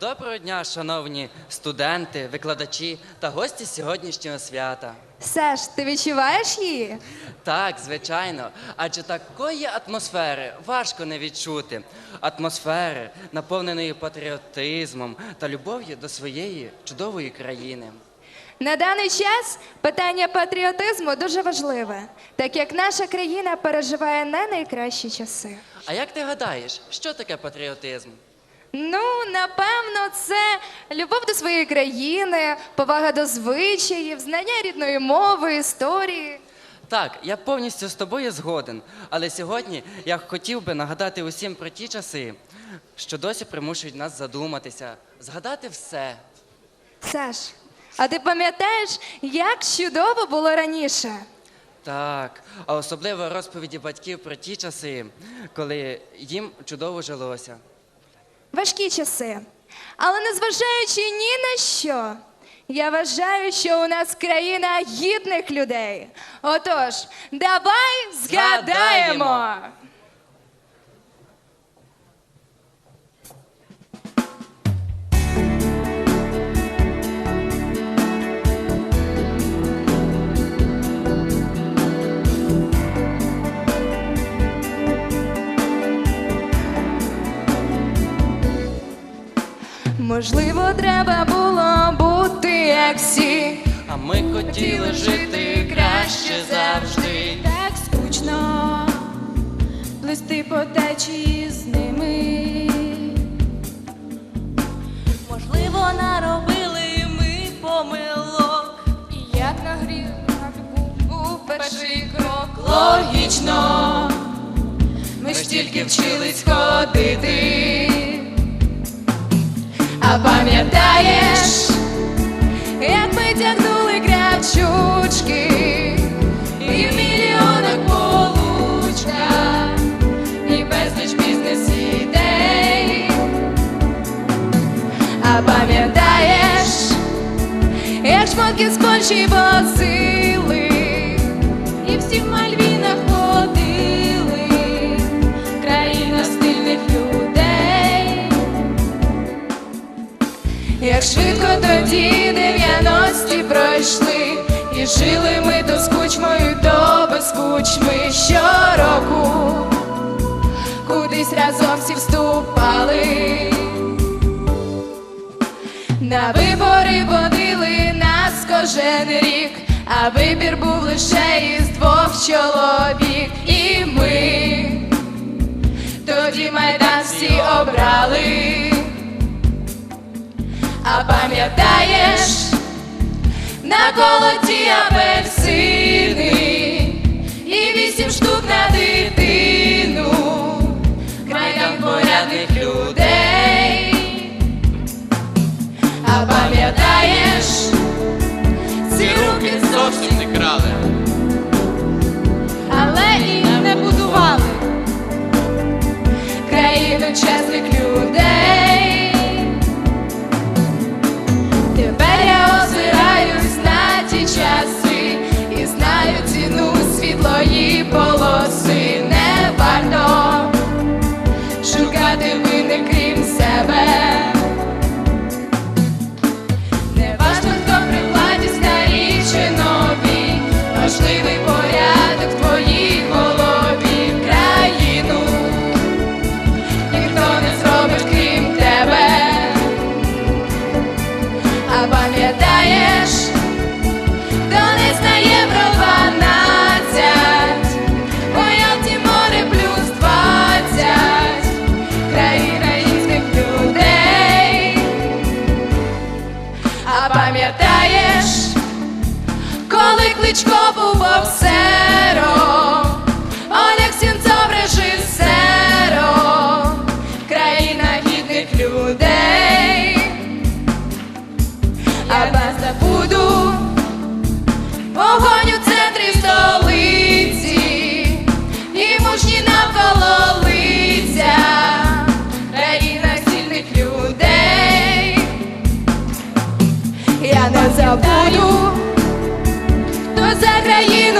Доброго дня, шановні студенти, викладачі та гості сьогоднішнього свята. Саш, ти відчуваєш її? Так, звичайно, адже такої атмосфери важко не відчути. Атмосфери, наповненої патріотизмом та любов'ю до своєї чудової країни. На даний час питання патріотизму дуже важливе, так як наша країна переживає не найкращі часи. А як ти гадаєш, що таке патріотизм? Ну, напевно, це любов до своєї країни, повага до звичаїв, знання рідної мови, історії. Так, я повністю з тобою згоден. Але сьогодні я хотів би нагадати усім про ті часи, що досі примушують нас задуматися, згадати все. Саш, а ти пам'ятаєш, як чудово було раніше? Так, а особливо розповіді батьків про ті часи, коли їм чудово жилося. Важкі часи. Але незважаючи ні на що, я вважаю, що у нас країна гідних людей. Отож, давай згадаємо. Можливо, треба було бути як всі. А ми хотіли жити краще завжди. Так скучно плисти по течії з ними. Можливо, наробили ми помилок. І як на гріх був перший крок. Логічно, ми ж тільки вчились ходити. Пам'ятаєш, як ми тягнули крячучки, і в мільйонах получка, і безліч бізнес-ідей. А пам'ятаєш, як шмотки з Польщі возили, і всі в Мальвінах Як швидко тоді дев'яності пройшли, і жили ми то з кучмою, то без кучми щороку, кудись разом всі вступали. На вибори водили нас кожен рік, а вибір був лише із двох чоловік, на колоті I do. Не хто за країну.